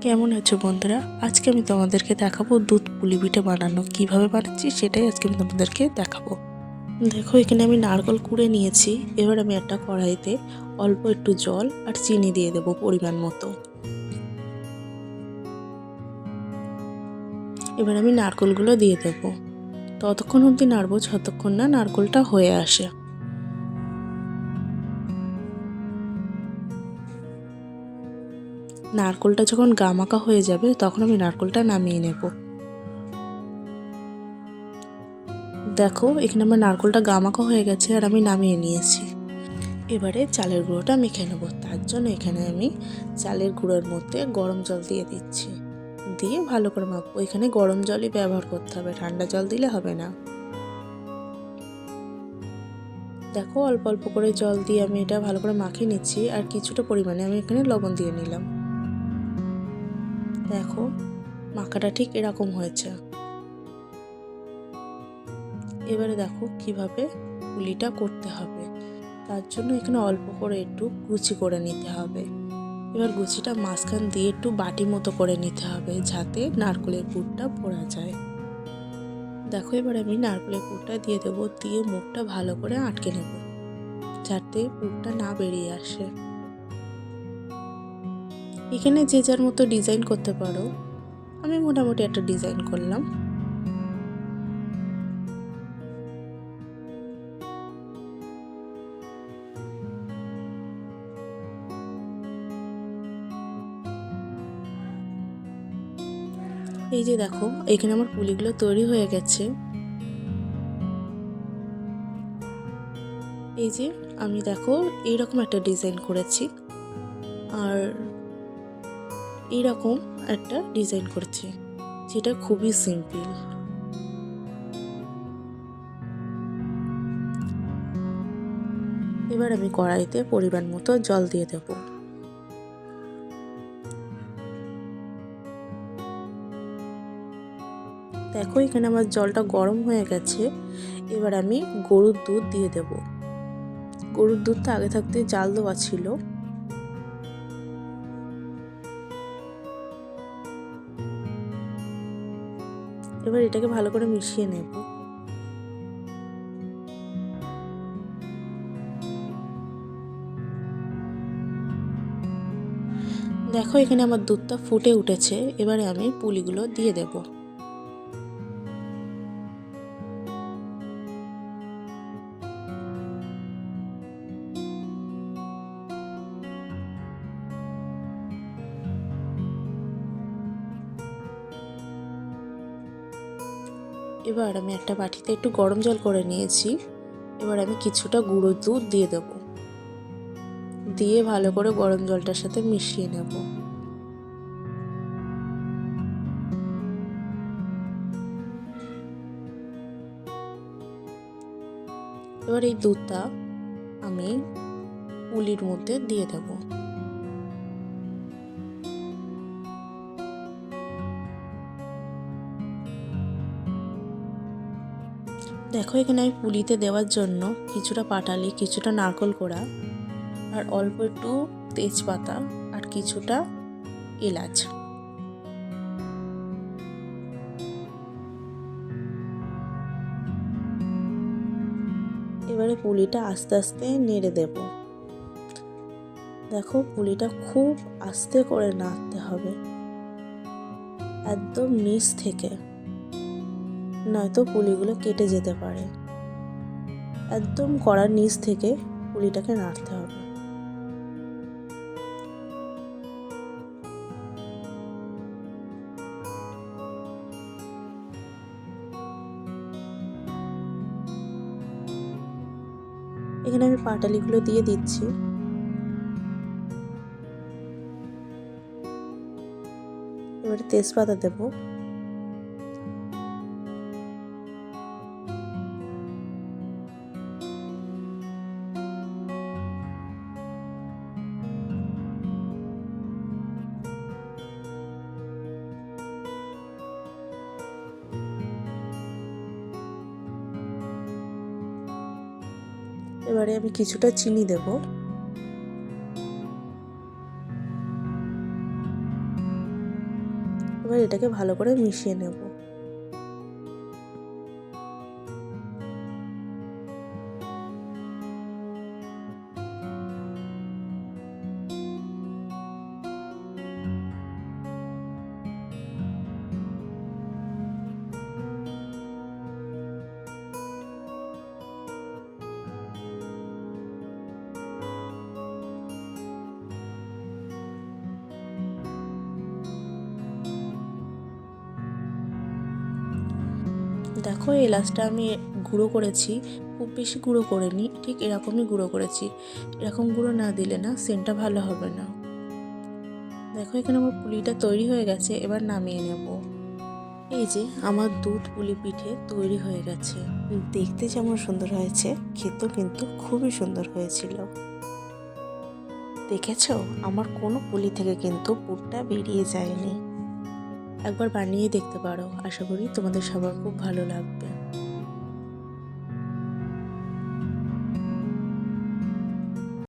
কেমন আছো বন্ধুরা? আজকে আমি তোমাদেরকে দেখাবো দুধ পুলি পিঠে বানানো। কীভাবে বানাচ্ছি সেটাই আজকে আমি তোমাদেরকে দেখাবো। দেখো, এখানে আমি নারকেল কুড়ে নিয়েছি। এবার আমি একটা কড়াইতে অল্প একটু জল আর চিনি দিয়ে দেবো পরিমাণ মতো। এবার আমি নারকেলগুলো দিয়ে দেবো। ততক্ষণ অবধি নাড়বো, যতক্ষণ না নারকেলটা হয়ে আসে। নারকোলটা যখন গামাকা হয়ে যাবে, তখন আমি নারকোলটা নামিয়ে নেব। দেখো, এখানে আমার নারকোলটা গামাকা হয়ে গেছে আর আমি নামিয়ে নিয়েছি। এবারে চালের গুঁড়োটা মেখে নেব। তার জন্য এখানে আমি চালের গুঁড়োর মধ্যে গরম জল দিয়ে দিচ্ছি। দিয়ে ভালো করে মাখবো। এখানে গরম জলই ব্যবহার করতে হবে, ঠান্ডা জল দিলে হবে না। দেখো, অল্প অল্প করে জল দিয়ে আমি এটা ভালো করে মাখিয়ে নিচ্ছি। আর কিছুটা পরিমাণে আমি এখানে লবণ দিয়ে নিলাম। দেখো, মাখাটা ঠিক এরকম হয়েছে। এবারে দেখো কীভাবে পুলিটা করতে হবে। তার জন্য এখানে অল্প করে একটু কুচি করে নিতে হবে। এবার গুচিটা মাঝখান দিয়ে একটু বাটি মতো করে নিতে হবে যাতে নারকেলের পুরটা পড়া যায়। দেখো এবার আমি নারকেলের পুরটা দিয়ে দেবো, দিয়ে মুখটা ভালো করে আটকে নেব, যাতে পুরটা না বেরিয়ে আসে। এখানে যে যার মতো ডিজাইন করতে পারো। আমি মোটামুটি একটা ডিজাইন করলাম। এই যে দেখো, এখানে আমার পুলিগুলো তৈরি হয়ে গেছে। এই যে আমি দেখো, এইরকম একটা ডিজাইন করেছি। আর এইরকম একটা ডিজাইন করেছি, যেটা খুবই সিম্পল এবার আমি কড়াইতে পরিমাণ মতো জল দিয়ে দেব। দেখো, এখানে আমার জলটা গরম হয়ে গেছে। এবার আমি গরুর দুধ দিয়ে দেব। গরুর দুধটা আগে থাকতে জাল দেওয়া ছিল। এবার এটাকে ভালো করে মিশিয়ে নেব। দেখো এখানে আমার দুধটা ফুটে উঠেছে, এবারে আমি পুলিগুলো দিয়ে দেব। এবার আমি একটা বাটিতে একটু গরম জল করে নিয়েছি। এবার আমি কিছুটা গুঁড়ো দুধ দিয়ে দেব। দিয়ে ভালো করে গরম জলটার সাথে মিশিয়ে নেব। এবার এই দুধটা আমি পুলির মধ্যে দিয়ে দেবো। দেখো এখানে আমি পুলিতে দেওয়ার জন্য কিছুটা পাটালি, কিছুটা নারকল কোড়া, আর অল্প একটু তেজপাতা আর কিছুটা এলাচ। এবারে পুলিটা আস্তে আস্তে নেড়ে দেব। দেখো পুলিটা খুব আস্তে করে নাড়তে হবে। একদম নিচ থেকে। নয়তো পুলিগুলো কেটে যেতে পারে। একদম কড়ার নিচ থেকে পুলিটাকে নাড়তে হবে। এখানে আমি পাটালিগুলো দিয়ে দিচ্ছি। এবারে তেজপাতা দেবো। এবারে আমি কিছুটা চিনি দেব। এবার এটাকে ভালো করে মিশিয়ে নেব। দেখো এলাচটা আমি গুঁড়ো করেছি। খুব বেশি গুঁড়ো করিনি, ঠিক এরকমই গুঁড়ো করেছি। এরকম গুঁড়ো না দিলে না সেন্টটা ভালো হবে না। দেখো, এখানে আমার পুলিটা তৈরি হয়ে গেছে, এবার নামিয়ে নেব। এই যে, আমার দুধ পুলি পিঠে তৈরি হয়ে গেছে। দেখতে যেমন সুন্দর হয়েছে, খেতেও কিন্তু খুবই সুন্দর হয়েছিল। দেখেছ? আমার কোনো পুলি থেকে কিন্তু পুরটা বেরিয়ে যায়নি। একবার বানিয়ে দেখতে পারো। আশা করি তোমাদের সবার খুব ভালো লাগবে।